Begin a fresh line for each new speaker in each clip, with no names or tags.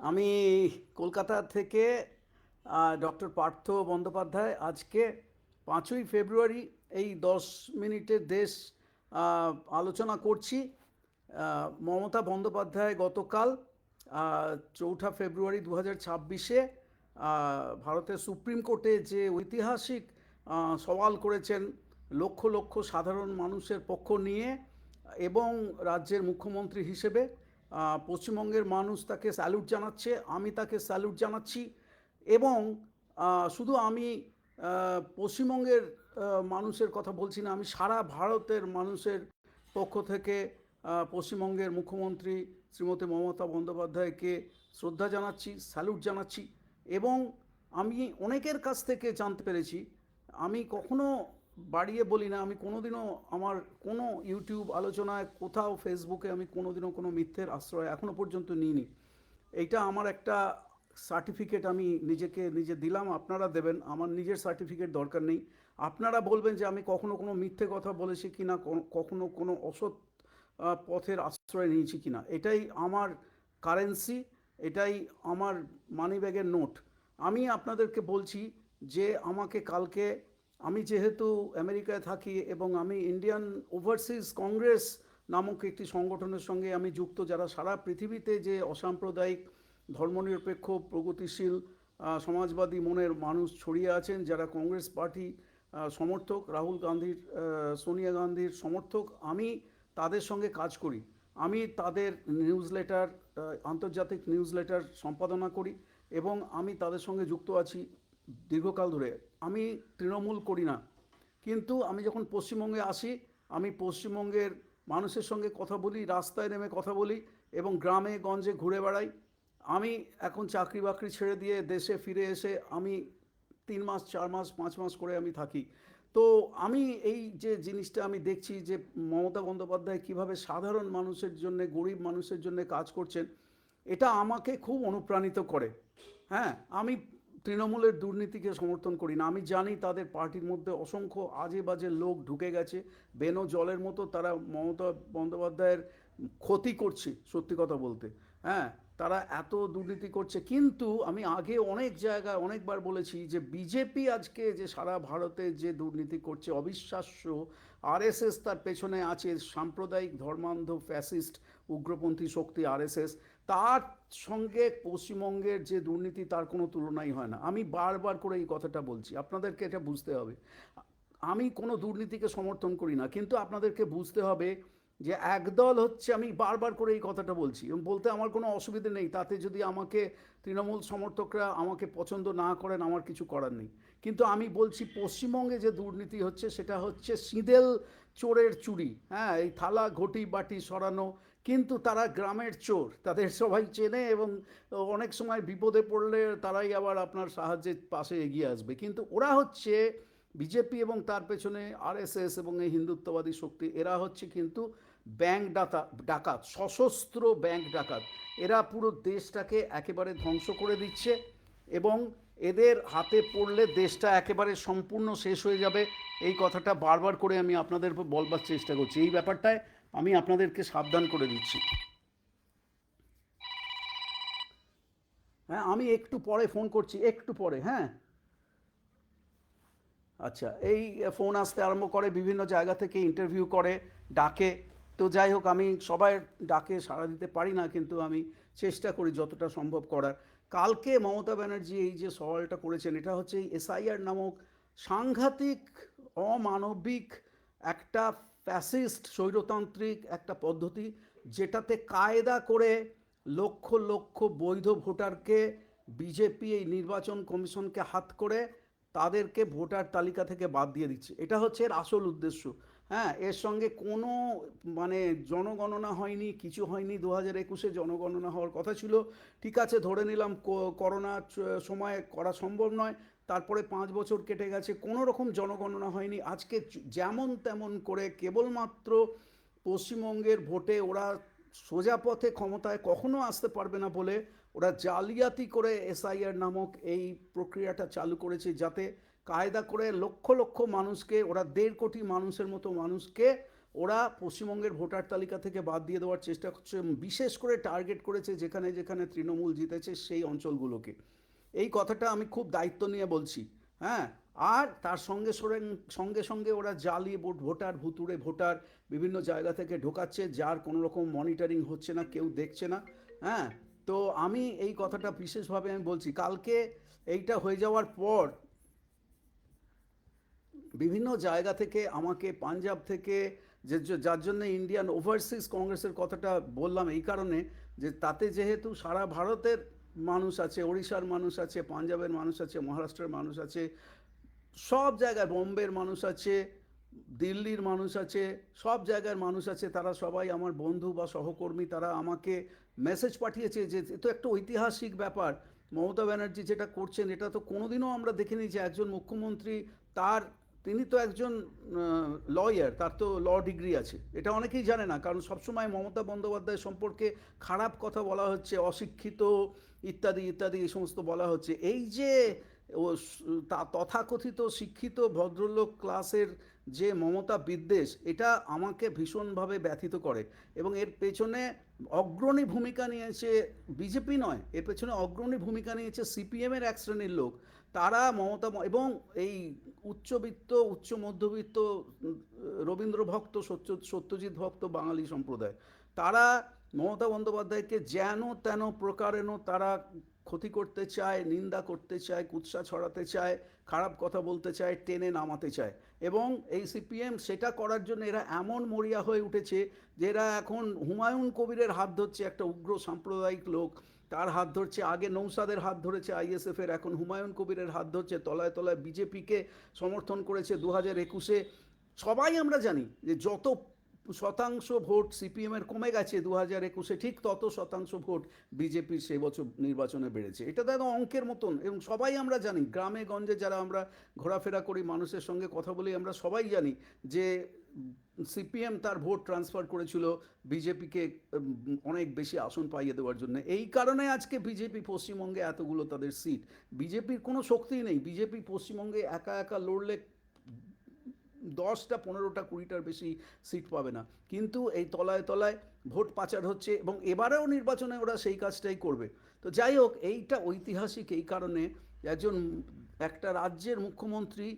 আমি কলকাতা থেকে ডক্টর পার্থ বন্দ্যোপাধ্যায় আজকে পাঁচই ফেব্রুয়ারি এই দশ মিনিটের দেশ আলোচনা করছি। মমতা বন্দ্যোপাধ্যায় গতকাল চৌঠা ফেব্রুয়ারি দু হাজার ছাব্বিশে ভারতের সুপ্রিম কোর্টে যে ঐতিহাসিক সওয়াল করেছেন লক্ষ লক্ষ সাধারণ মানুষের পক্ষ নিয়ে এবং রাজ্যের মুখ্যমন্ত্রী হিসেবে পশ্চিমবঙ্গের মানুষ তাকে স্যালুট জানাচ্ছে, আমি তাকে স্যালুট জানাচ্ছি এবং শুধু আমি পশ্চিমবঙ্গের মানুষের কথা বলছি না, আমি সারা ভারতের মানুষের পক্ষ থেকে পশ্চিমবঙ্গের মুখ্যমন্ত্রী শ্রীমতী মমতা বন্দ্যোপাধ্যায়কে শ্রদ্ধা জানাচ্ছি স্যালুট জানাচ্ছি এবং আমি অনেকের কাছ থেকে জানতে পেরেছি, আমি কখনো বাড়িয়ে বলি না, আমি কোনোদিনও আমার কোনো ইউটিউব আলোচনায় কোথাও ফেসবুকে আমি কোনোদিনও কোনো মিথ্যের আশ্রয় এখনও পর্যন্ত নিইনি। এইটা আমার একটা সার্টিফিকেট আমি নিজেকে নিজে দিলাম, আপনারা দেবেন, আমার নিজের সার্টিফিকেট দরকার নেই। আপনারা বলবেন যে আমি কখনো কোনো মিথ্যে কথা বলেছি কি না কখনো কোনো অসৎ পথের আশ্রয় নিয়েছি কি না এটাই আমার কারেন্সি এটাই আমার মানিব্যাগের নোট আমি আপনাদেরকে বলছি যে আমাকে কালকে আমি যেহেতু আমেরিকায় থাকি এবং আমি ইন্ডিয়ান ওভারসিজ কংগ্রেস নামক একটি সংগঠনের সঙ্গে আমি যুক্ত, যারা সারা পৃথিবীতে যে অসাম্প্রদায়িক, ধর্মনিরপেক্ষ, প্রগতিশীল সমাজবাদী মনের মানুষ ছড়িয়ে আছেন, যারা কংগ্রেস পার্টি সমর্থক, রাহুল গান্ধীর সোনিয়া গান্ধীর সমর্থক, আমি তাদের সঙ্গে কাজ করি। আমি তাদের নিউজ লেটার আন্তর্জাতিক নিউজ লেটার সম্পাদনা করি এবং আমি তাদের সঙ্গে যুক্ত আছি। দীর্ঘকাল ধরে। আমি তৃণমূল করি না। কিন্তু আমি যখন পশ্চিমবঙ্গে আসি, আমি পশ্চিমবঙ্গের মানুষের সঙ্গে কথা বলি, রাস্তায় নেমে কথা বলি এবং গ্রামে, গঞ্জে ঘুরে বেড়াই। আমি এখন চাকরি বাকরি ছেড়ে দিয়ে দেশে ফিরে এসে আমি তিন মাস, চার মাস, পাঁচ মাস করে আমি থাকি। তো আমি এই যে জিনিসটা আমি দেখছি যে মমতা বন্দ্যোপাধ্যায় কীভাবে সাধারণ মানুষের জন্য, গরিব মানুষের জন্য কাজ করছেন, এটা আমাকে খুব অনুপ্রাণিত করে। হ্যাঁ আমি তৃণমূলের দুর্নীতিকে সমর্থন করি না। আমি জানি তাদের পার্টির মধ্যে অসংখ্য আজে বাজে লোক ঢুকে গেছে। বেনো জলের মতো তারা মমতা বন্দ্যোপাধ্যায়ের ক্ষতি করছে, সত্যি কথা বলতে। হ্যাঁ? তারা এত দুর্নীতি করছে। কিন্তু আমি আগে অনেক জায়গায় অনেকবার বলেছি যে বিজেপি আজকে যে সারা ভারতে যে দুর্নীতি করছে, অবিশ্বাস্য। আরএসএস তার পেছনে আছে, সাম্প্রদায়িক ধর্মান্ধ, ফ্যাসিস্ট, উগ্রপন্থী শক্তি আরএসএস। তার সঙ্গে পশ্চিমবঙ্গের যে দুর্নীতি, তার কোনো তুলনাই হয় না। আমি বারবার করে এই কথাটা বলছি। আপনাদেরকে এটা বুঝতে হবে। আমি কোনো দুর্নীতিকে সমর্থন করি না, কিন্তু আপনাদেরকে বুঝতে হবে যে একদল হচ্ছে, আমি বারবার করে এই কথাটা বলছি এবং বলতে আমার কোনো অসুবিধে নেই, তাতে যদি আমাকে তৃণমূল সমর্থকরা আমাকে পছন্দ না করেন, আমার কিছু করার নেই। কিন্তু আমি বলছি পশ্চিমবঙ্গে যে দুর্নীতি হচ্ছে, সেটা হচ্ছে সিঁদেল চোরের চুরি। হ্যাঁ এই থালা, ঘটি, বাটি সরানো, কিন্তু তারা গ্রামের চোর, তাদের সবাই চেনে এবং অনেক সময় বিপদে পড়লে তারাই আবার আপনার সাহায্যের পাশে এগিয়ে আসবে। কিন্তু ওরা হচ্ছে বিজেপি এবং তার পেছনে আরএসএস এবং এই হিন্দুত্ববাদী শক্তি, এরা হচ্ছে কিন্তু ব্যাংক ডাকা ডাকাত, সশস্ত্র ব্যাংক ডাকাত, এরা পুরো দেশটাকে একেবারে ধ্বংস করে দিচ্ছে এবং এদের হাতে পড়লে দেশটা একেবারে সম্পূর্ণ শেষ হয়ে যাবে। এই কথাটা বারবার করে আমি আপনাদের বলবার চেষ্টা করছি। এই ব্যাপারটায় আমি আপনাদেরকে সাবধান করে দিচ্ছি। হ্যাঁ আমি একটু পরে ফোন করছি, একটু পরে হ্যাঁ। আচ্ছা এই ফোন আসতে আরম্ভ করে বিভিন্ন জায়গা থেকে ইন্টারভিউ করে, ডাকে তো যাই হোক, আমি সবাই ডাকে সাড়া দিতে পারি না, কিন্তু আমি চেষ্টা করি যতটা সম্ভব করার। কালকে মমতা ব্যানার্জি এই যে সওয়ালটা করেছেন, এটা হচ্ছে এসআইআর নামক সাংঘাতিক, অমানবিক একটা ফ্যাসিস্ট, স্বৈরতান্ত্রিক একটা পদ্ধতি, যেটাতে কায়দা করে লক্ষ লক্ষ বৈধ ভোটারকে বিজেপি এই নির্বাচন কমিশনকে হাত করে তাদেরকে ভোটার তালিকা থেকে বাদ দিয়ে দিচ্ছে। এটা হচ্ছে এর আসল উদ্দেশ্য। হ্যাঁ এর সঙ্গে কোনো মানে জনগণনা হয়নি, কিছু হয়নি। দু হাজার একুশে জনগণনা হওয়ার কথা ছিল। ঠিক আছে, ধরে নিলাম কো- করোনার চ- সময় করা সম্ভব নয়। তারপরে পাঁচ বছর কেটে গেছে, কোনো রকম জনগণনা হয়নি। আজকে যেমন তেমন করে কেবলমাত্র পশ্চিমবঙ্গের ভোটে ওরা সোজা পথে ক্ষমতায় কখনো আসতে পারবে না বলে ওরা জালিয়াতি করে এসআইআর নামক এই প্রক্রিয়াটা চালু করেছে যাতে কায়দা করে লক্ষ লক্ষ মানুষকে, ওরা দেড় কোটি মানুষের মতো মানুষকে ওরা পশ্চিমবঙ্গের ভোটার তালিকা থেকে বাদ দিয়ে দেওয়ার চেষ্টা করছে বিশেষ করে টার্গেট করেছে যেখানে যেখানে তৃণমূল জিতেছে সেই অঞ্চলগুলোকে। এই কথাটা আমি খুব দায়িত্ব নিয়ে বলছি হ্যাঁ? আর তার সঙ্গে সঙ্গে সঙ্গে ওরা জালি, ভোট, ভোটার, ভুতুড়ে ভোটার বিভিন্ন জায়গা থেকে ঢোকাচ্ছে, যার কোনো রকম মনিটরিং হচ্ছে না, কেউ দেখছে না হ্যাঁ? তো আমি এই কথাটা বিশেষভাবে আমি বলছি, কালকে এইটা হয়ে যাওয়ার পর বিভিন্ন জায়গা থেকে আমাকে, পাঞ্জাব থেকে, যে যার জন্য ইন্ডিয়ান ওভারসিজ কংগ্রেসের কথাটা বললাম এই কারণে যে, তাতে যেহেতু সারা ভারতের মানুষ আছে, ওড়িশার মানুষ আছে, পাঞ্জাবের মানুষ আছে, মহারাষ্ট্রের মানুষ আছে, সব জায়গায় বোম্বের মানুষ আছে, দিল্লির মানুষ আছে, সব জায়গার মানুষ আছে, তারা সবাই আমার বন্ধু বা সহকর্মী, তারা আমাকে মেসেজ পাঠিয়েছে যে তো একটা ঐতিহাসিক ব্যাপার। মমতা ব্যানার্জি যেটা করছেন, এটা তো কোনোদিনও আমরা দেখিনি যে একজন মুখ্যমন্ত্রী তার তিনি তো একজন লয়ার তার তো ল ডিগ্রি আছে। এটা অনেকেই জানে না, কারণ সবসময় মমতা বন্দ্যোপাধ্যায় সম্পর্কে খারাপ কথা বলা হচ্ছে, অশিক্ষিত, ইত্যাদি ইত্যাদি, এই সমস্ত বলা হচ্ছে। এই যে, ও তা তথাকথিত শিক্ষিত ভদ্রলোক ক্লাসের যে মমতা বিদ্বেষ, এটা আমাকে ভীষণভাবে ব্যথিত করে। এবং এর পেছনে অগ্রণী ভূমিকা নিয়েছে বিজেপি নয়, এর পেছনে অগ্রণী ভূমিকা নিয়েছে সিপিএমের এক শ্রেণির লোক। তারা মমতা এবং এই উচ্চবিত্ত, উচ্চ মধ্যবিত্ত রবীন্দ্র ভক্ত, সত্য, সত্যজিৎ ভক্ত বাঙালি সম্প্রদায়, তারা মমতা বন্দ্যোপাধ্যায়কে যেন তেন প্রকারেণ তারা ক্ষতি করতে চায়, নিন্দা করতে চায়, কুৎসা ছড়াতে চায়, খারাপ কথা বলতে চায়, টেনে নামাতে চায়। এবং এই সিপিএম সেটা করার জন্য এরা এমন মরিয়া হয়ে উঠেছে যে এরা এখন হুমায়ুন কবিরের হাত ধরছে একটা উগ্র সাম্প্রদায়িক লোক। তার হাত ধরছে? আগে নৌসাদের হাত ধরেছে আইএসএফের এখন হুমায়ুন কবিরের হাত ধরছে। তলায় তলায় বিজেপিকে সমর্থন করেছে দু হাজার একুশে। সবাই আমরা জানি যে যত শতাংশ ভোট সিপিএমের কমে গেছে দু হাজার একুশে, ঠিক তত শতাংশ ভোট বিজেপির সেই বছর নির্বাচনে বেড়েছে। এটা তো একদম অঙ্কের মতন এবং সবাই আমরা জানি, গ্রামে গঞ্জে যারা আমরা ঘোরাফেরা করি, মানুষের সঙ্গে কথা বলি, আমরা সবাই জানি যে সিপিএম তার ভোট ট্রান্সফার করেছিল, বিজেপিকে অনেক বেশি আসন পাইয়ে দেওয়ার জন্য। এই কারণে আজকে বিজেপি পশ্চিমবঙ্গে এতগুলো তাদের সিট। বিজেপির কোনো শক্তিই নেই। বিজেপি পশ্চিমবঙ্গে একা একা লড়লে দশটা, পনেরোটা, কুড়িটার বেশি সিট পাবে না। কিন্তু এই তলায় তলায় ভোট পাচার হচ্ছে এবং এবারেও নির্বাচনে ওরা সেই কাজটাই করবে। তো যাই হোক, এইটা ঐতিহাসিক এই কারণে একজন, একটা রাজ্যের মুখ্যমন্ত্রী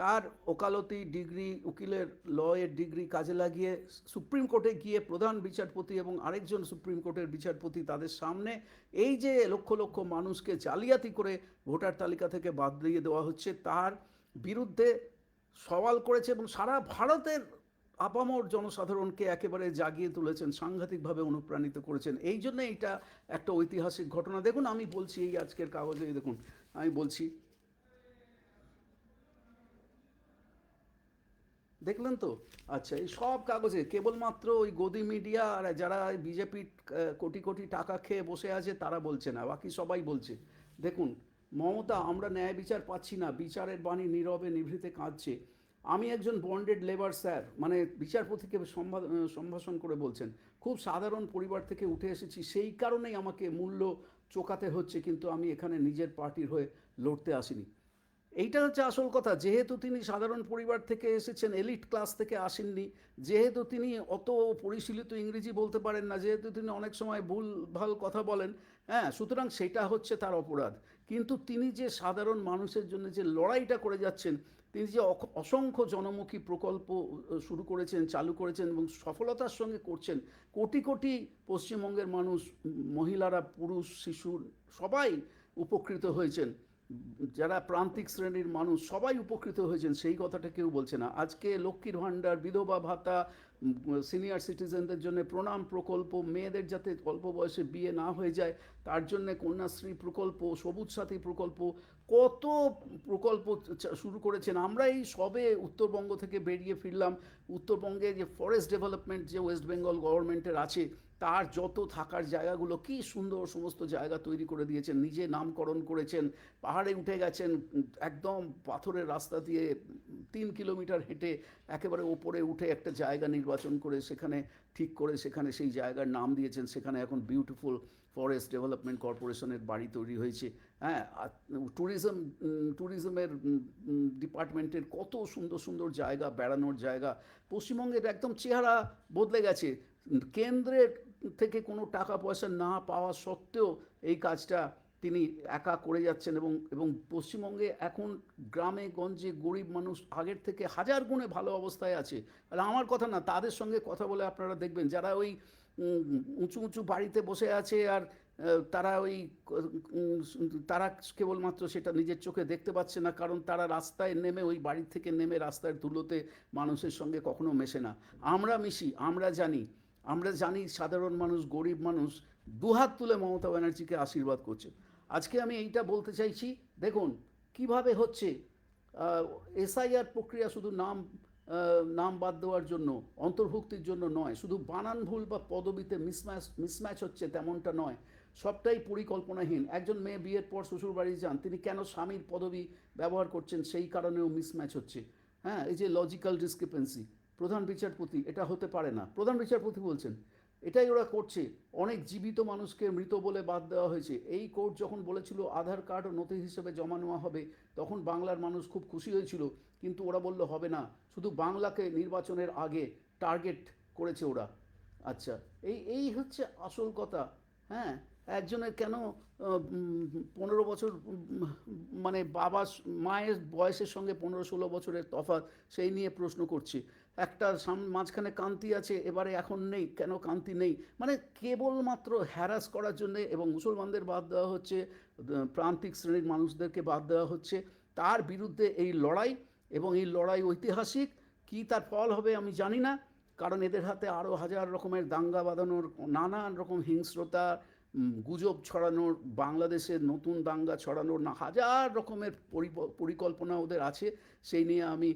তার ওকালতি ডিগ্রি, উকিলের লয়ের ডিগ্রি কাজে লাগিয়ে সুপ্রিম কোর্টে গিয়ে প্রধান বিচারপতি এবং আরেকজন সুপ্রিম কোর্টের বিচারপতি তাদের সামনে এই যে লক্ষ লক্ষ মানুষকে জালিয়াতি করে ভোটার তালিকা থেকে বাদ দিয়ে দেওয়া হচ্ছে, তার বিরুদ্ধে সওয়াল করেছে এবং সারা ভারতের আপামর জনসাধারণকে একেবারে জাগিয়ে তুলেছেন, সাংঘাতিকভাবে অনুপ্রাণিত করেছেন। এই জন্য এটা একটা ঐতিহাসিক ঘটনা। দেখুন, আমি বলছি এই আজকের কাগজে দেখুন, আমি বলছি দেখলেন তো? আচ্ছা এই সব কাগজে, কেবলমাত্র ওই গদি মিডিয়া আর যারা বিজেপির কোটি কোটি টাকা খেয়ে বসে আছে, তারা বলছে না, বাকি সবাই বলছে। দেখুন, মমতা, আমরা ন্যায় বিচার পাচ্ছি না, বিচারের বাণী নীরবে, নিভৃতে কাঁদছে। আমি একজন বন্ডেড লেবার স্যার মানে বিচারপতিকে সম্ভাষণ করে বলছেন। খুব সাধারণ পরিবার থেকে উঠে এসেছি, সেই কারণেই আমাকে মূল্য চোকাতে হচ্ছে, কিন্তু আমি এখানে নিজের পার্টির হয়ে লড়তে আসিনি। এইটা হচ্ছে আসল কথা। যেহেতু তিনি সাধারণ পরিবার থেকে এসেছেন, এলিট ক্লাস থেকে আসেননি, যেহেতু তিনি অত পরিশীলিত ইংরেজি বলতে পারেন না, যেহেতু তিনি অনেক সময় ভুল, ভালো কথা বলেন হ্যাঁ সুতরাং সেটা হচ্ছে তার অপরাধ। কিন্তু তিনি যে সাধারণ মানুষের জন্য যে লড়াইটা করে যাচ্ছেন, তিনি যে অসংখ্য জনমুখী প্রকল্প শুরু করেছেন, চালু করেছেন এবং সফলতার সঙ্গে করছেন, কোটি কোটি পশ্চিমবঙ্গের মানুষ, মহিলারা, পুরুষ শিশু সবাই উপকৃত হয়েছেন। যারা প্রান্তিক শ্রেণির মানুষ, সবাই উপকৃত হয়েছেন, সেই কথাটা কেউ বলছে না। আজকে লক্ষ্মীর ভাণ্ডার, বিধবা ভাতা সিনিয়র সিটিজেনদের জন্য প্রণাম প্রকল্প, মেয়েদের যাতে অল্প বয়সে বিয়ে না হয়ে যায়, তার জন্য কন্যাশ্রী প্রকল্প, সবুজ সাথী প্রকল্প, কত প্রকল্প শুরু করেছেন। আমরা এই সবে উত্তরবঙ্গ থেকে বেরিয়ে ফিরলাম। উত্তরবঙ্গে যে ফরেস্ট ডেভেলপমেন্ট যে ওয়েস্ট বেঙ্গল গভর্নমেন্টের আছে তার যত থাকার জায়গাগুলো, কি সুন্দর সমস্ত জায়গা তৈরি করে দিয়েছেন, নিজে নামকরণ করেছেন, পাহাড়ে উঠে গেছেন, একদম পাথরের রাস্তা দিয়ে তিন কিলোমিটার হেঁটে একেবারে ওপরে উঠে একটা জায়গা নির্বাচন করে সেখানে, ঠিক করে সেখানে সেই জায়গার নাম দিয়েছেন, সেখানে এখন বিউটিফুল ফরেস্ট ডেভেলপমেন্ট কর্পোরেশনের বাড়ি তৈরি হয়েছে। হ্যাঁ ট্যুরিজম ট্যুরিজমের ডিপার্টমেন্টের কত সুন্দর সুন্দর জায়গা, বেড়ানোর জায়গা, পশ্চিমবঙ্গের একদম চেহারা বদলে গেছে। কেন্দ্রের থেকে কোনো টাকা পয়সা না পাওয়া সত্ত্বেও এই কাজটা তিনি একা করে যাচ্ছেন এবং এবং পশ্চিমবঙ্গে এখন গ্রামে, গঞ্জে গরিব মানুষ আগের থেকে হাজার গুণে ভালো অবস্থায় আছে। আর আমার কথা না, তাদের সঙ্গে কথা বলে আপনারা দেখবেন, যারা ওই উঁচু উঁচু বাড়িতে বসে আছে আর তারা ওই তারা কেবলমাত্র সেটা নিজের চোখে দেখতে পাচ্ছে না, কারণ তারা রাস্তায় নেমে, ওই বাড়ি থেকে নেমে রাস্তার ধুলোতে মানুষের সঙ্গে কখনো মেশে না। আমরা মিশি, আমরা জানি আমরা জানি সাধারণ মানুষ, গরিব মানুষ দুহাত তুলে মমতা ব্যানার্জিকে আশীর্বাদ করছে। আজকে আমি এইটা বলতে চাইছি, দেখুন কীভাবে হচ্ছে এসআইআর প্রক্রিয়া শুধু নাম নাম বাদ দেওয়ার জন্য, অন্তর্ভুক্তির জন্য নয়, শুধু বানান ভুল বা পদবিতে মিসম্যাচ মিসম্যাচ হচ্ছে তেমনটা নয়, সবটাই পরিকল্পনাহীন। একজন মেয়ে বিয়ের পর শ্বশুর বাড়ি যান, তিনি কেন স্বামীর পদবি ব্যবহার করছেন সেই কারণেও মিসম্যাচ হচ্ছে। হ্যাঁ এই যে লজিক্যাল ডিসক্রিপেন্সি প্রধান বিচারপতি, এটা হতে পারে না। প্রধান বিচারপতি বলছেন, এটাই ওরা করছে। অনেক জীবিত মানুষকে মৃত বলে বাদ দেওয়া হয়েছে। এই কোর্ট যখন বলেছিল আধার কার্ড ও নথি হিসেবে জমা নেওয়া হবে, তখন বাংলার মানুষ খুব খুশি হয়েছিল। কিন্তু ওরা বলল, হবে না। শুধু বাংলাকে নির্বাচনের আগে টার্গেট করেছে ওরা। আচ্ছা এই এই হচ্ছে আসল কথা। হ্যাঁ একজনের কেন পনেরো বছর মানে বাবা মায়ের বয়সের সঙ্গে পনেরো ষোলো বছরের তফাৎ, সেই নিয়ে প্রশ্ন করছে। একটা মাঝখানে কান্তি আছে, এবারে এখন নেই, কেন কান্তি নেই? মানে কেবলমাত্র হ্যারাস করার জন্যে এবং মুসলমানদের বাদ দেওয়া হচ্ছে প্রান্তিক শ্রেণির মানুষদেরকে বাদ দেওয়া হচ্ছে, তার বিরুদ্ধে এই লড়াই এবং এই লড়াই ঐতিহাসিক, কী তার ফল হবে আমি জানি না, কারণ এদের হাতে আরও হাজার রকমের দাঙ্গা বাঁধানোর, নানান রকম হিংস্রতা গুজব ছড়ানোর, বাংলাদেশের নতুন দাঙ্গা ছড়ানোর, না হাজার রকমের পরিকল্পনা ওদের আছে, সেই নিয়ে আমি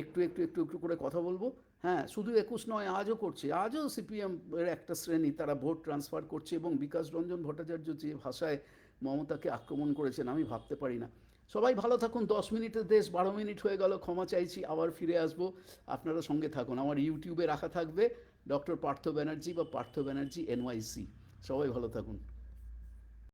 একটু একটু একটু একটু করে কথা বলব। হ্যাঁ শুধু একুশ নয়, আজও করছে। আজও সিপিএম এর একটা শ্রেণি তারা ভোট ট্রান্সফার করছে এবং বিকাশ রঞ্জন ভট্টাচার্য যে ভাষায় মমতাকে আক্রমণ করেছেন, আমি ভাবতে পারি না। সবাই ভালো থাকুন, দশ মিনিটের দেশ, বারো মিনিট হয়ে গেল, ক্ষমা চাইছি, আবার ফিরে আসব। আপনারা সঙ্গে থাকুন। আমার ইউটিউবে রাখা থাকবে, ডক্টর পার্থ ব্যানার্জি বা পার্থ ব্যানার্জি এনওয়াইসি সবাই ভালো থাকুন।